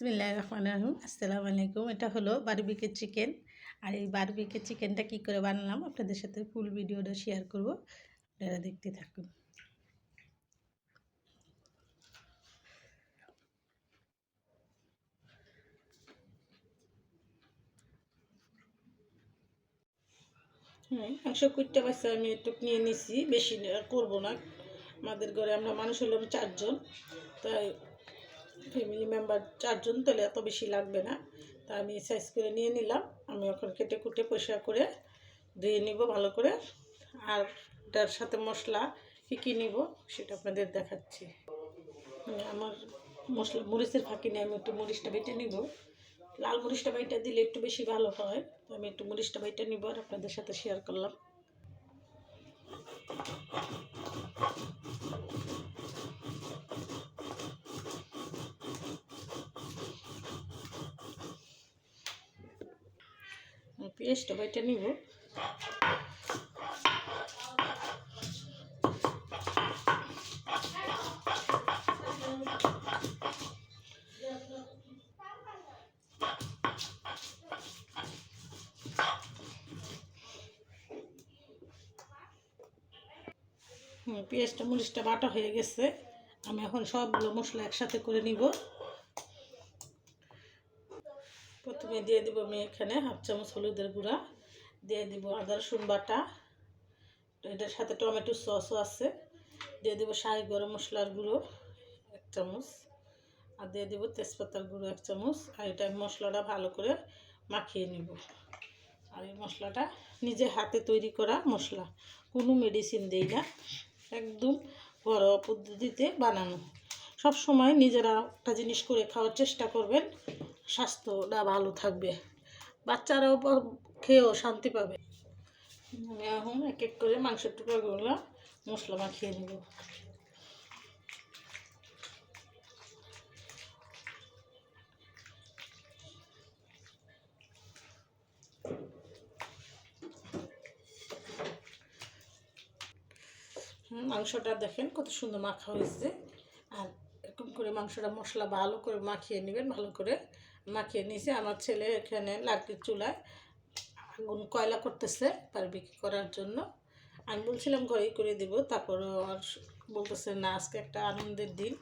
বিসমিল্লাহ রহমান রহিম। আসসালামু আলাইকুম। এটা হলো বারবিকে চিকেন। আর এই বারবিকে চিকেনটা কি করে বানালাম, আপনাদের সাথে ফুল ভিডিওটা শেয়ার করব। আপনারা দেখতে থাকুন। হ্যাঁ একশো কুড়িটা বাচ্চা আমি একটু নিয়ে নিছি। বেশি করব না। আমাদের ঘরে আমরা মানুষ হলাম চারজন। তাই ফ্যামিলি মেম্বার চারজন, তাহলে এত বেশি লাগবে না। তা আমি সাইজ করে নিয়ে নিলাম। আমি এখন কেটে কুটে পরিষ্কার করে ধুয়ে নিব ভালো করে। আর এটার সাথে মশলা কী কী নিব সেটা আপনাদের দেখাচ্ছি। আমার মশলা, মরিচের ফাঁকি নিয়ে আমি একটু মরিচটা বেটে নিব। লাল মরিচটা বাইটা দিলে একটু বেশি ভালো হয়। তো আমি একটু মরিচটা বাইটা নিব আর আপনাদের সাথে শেয়ার করলাম। পেঁয়াজটা বাইটা নিব। পেঁয়াজটা মরিচটা বাটা হয়ে গেছে। আমি এখন সবগুলো মশলা একসাথে করে নিব। প্রথমে দিয়ে দিব আমি এখানে হাফ চামচ হলুদের গুঁড়া, দিয়ে দিব আদা রসুন বাটা এটার সাথে টমেটো সসও আছে, দিয়ে দেবো শাহি গরম মশলার গুঁড়ো এক চামচ, আর দিয়ে দেবো তেজপাতার গুঁড়ো এক চামচ, আর এটা মশলাটা ভালো করে মাখিয়ে নিব। আর এই মশলাটা নিজে হাতে তৈরি করা মশলা, কোনো মেডিসিন দেই না, একদম ঘরোয়া পদ্ধতিতে বানানো। সব সময় নিজেরা একটা জিনিস করে খাওয়ার চেষ্টা করবেন স্বাস্থ্যটা ভালো থাকবে। বাচ্চারাও খেয়েও শান্তি পাবে। এখন এক এক করে মাংসের টুকরোগুলো মশলা মাখিয়ে নেব। মাংসটা দেখেন কত সুন্দর মাখা হয়েছে। আর এরকম করে মাংসটা মশলা ভালো করে মাখিয়ে নেবেন, ভালো করে মাখিয়ে নিয়েছে। আমার ছেলে এখানে লাকড়ির চুলায় আগুন কয়লা করতেছে তার বিক্রি করার জন্য। আমি বলছিলাম ঘরেই করে দিব, তারপরও আর বলতেছে না, আজকে একটা আনন্দের দিন,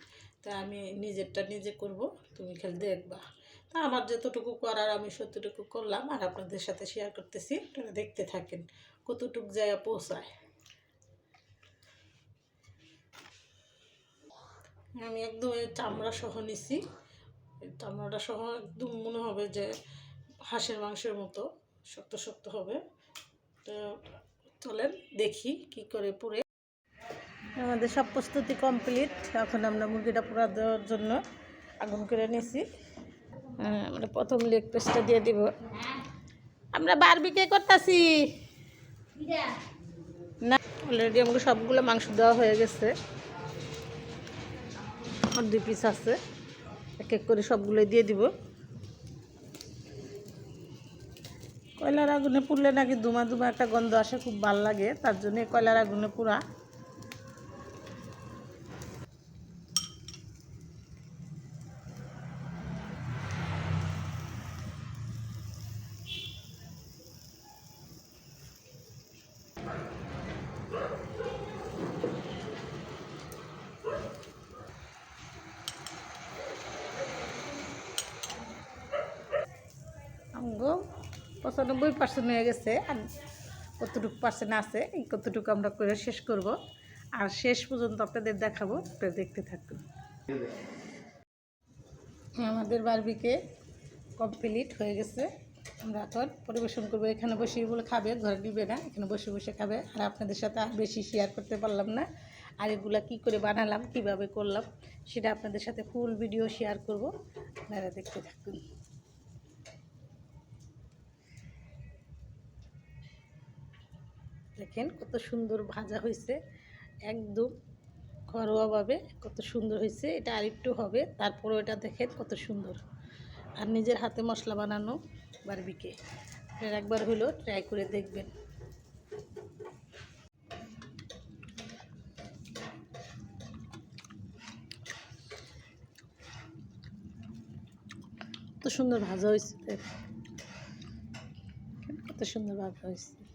তা আমি নিজেরটা নিজে করব, তুমি খালি দেখবা। তা আমার যতটুকু করার আমি সতটুকু করলাম, আর আপনাদের সাথে শেয়ার করতেছি, আপনারা দেখতে থাকেন কতটুকু জায়গা পৌঁছায়। আমি একদম চামড়া সহ নিছি। চামড়াটা সহ একদম মনে হবে যে হাঁসের মাংসের মতো শক্ত শক্ত হবে। তো চলেন দেখি কি করে পুরে আমাদের সব প্রস্তুতি কমপ্লিট। এখন আমরা মুরগিটা পোড়া দেওয়ার জন্য আগুন করে নিয়েছি আহ, আমরা প্রথম লেগ পিসটা দিয়ে দিব। আমরা বারবিকে করতেছি? না অলরেডি আমাকে সবগুলো মাংস দেওয়া হয়ে গেছে। আর দুই পিস আছে। এক এক করে সবগুলো দিয়ে দিব। কয়লার আগুনে পুড়লে নাকি দুমা দুমা একটা গন্ধ আসে, খুব ভালো লাগে। তার জন্য কয়লার আগুনে পুরা অঙ্গ পঁচানব্বই পার্সেন্ট হয়ে গেছে, আর কতটুকু পার্সেন্ট আছে, এই কতটুকু আমরা করে শেষ করব। আর শেষ পর্যন্ত আপনাদের দেখাবো, আপনারা দেখতে থাকুন। আমাদের বারবিকে কমপ্লিট হয়ে গেছে। আমরা এখন পরিবেশন করব, এখানে বসে বলে খাবে, ঘরে নিবে না, এখানে বসে বসে খাবে। আর আপনাদের সাথে আর বেশি শেয়ার করতে পারলাম না। আর এগুলা কী করে বানালাম, কীভাবে করলাম, সেটা আপনাদের সাথে ফুল ভিডিও শেয়ার করব। আপনারা দেখতে থাকুন। দেখেন কত সুন্দর ভাজা হয়েছে, একদম ঘরোয়াভাবে কত সুন্দর হয়েছে, এটা আরেকটু হবে তারপরে এটা দেখেন কত সুন্দর। আর নিজের হাতে মশলা বানানো বারবিকে একবার হলো ট্রাই করে দেখবেন। কত সুন্দর ভাজা হয়েছে। কত সুন্দর ভাজা হয়েছে।